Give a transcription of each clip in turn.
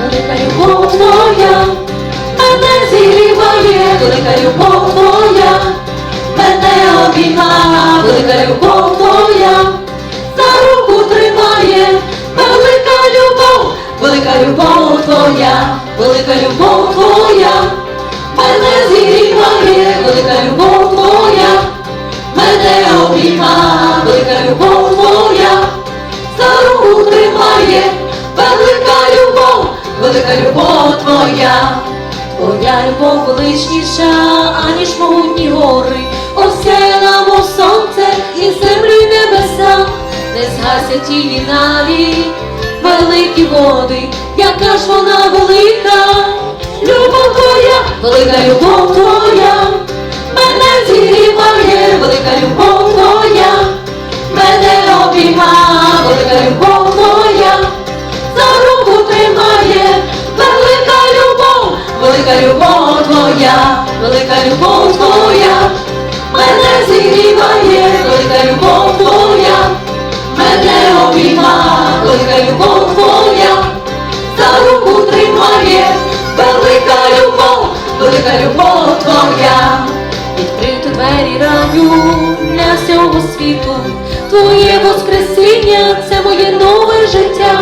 велика любов твоя, мене зігріває, велика любов твоя, мене обіймає, велика любов твоя, за руку тримає, велика любов, велика любов твоя, велика любов твоя, мене зігріває, велика любов твоя, мене обіймає, велика любов твоя, за руку тримає, велика любов твоя, твоя любов величніша, аніж могутні гори, осяяла, мов сонце і землі небеса, не згасять тіні навіть великі води, яка ж вона велика, любов твоя, велика любов твоя, мене зігріває, велика любов велика любов твоя, велика любов твоя, мене зігріває, велика любов твоя, мене обійма, велика любов твоя, за руку тримає, велика любов, велика любов твоя. Відкрити двері раю для всього світу, Твоє Воскресіння це моє нове життя.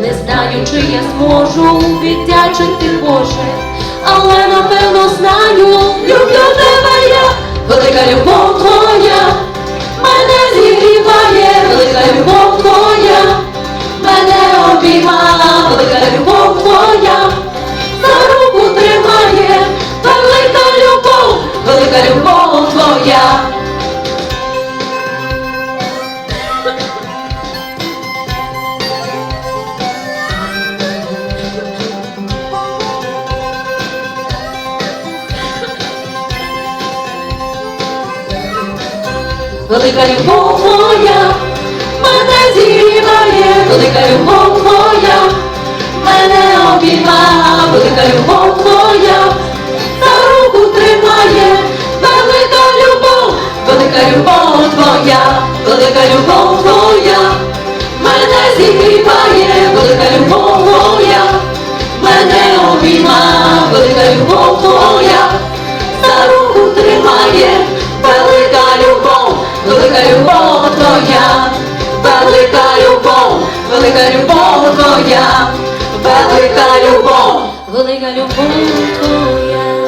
Не знаю, чи я зможу віддячити Боже, але напевно знаю, люблю тебе я, велика любов твоя, мене зігріває, велика любов твоя, Велика любов моя, мене зігріває, велика любов твоя, велика любов, велика любов твоя.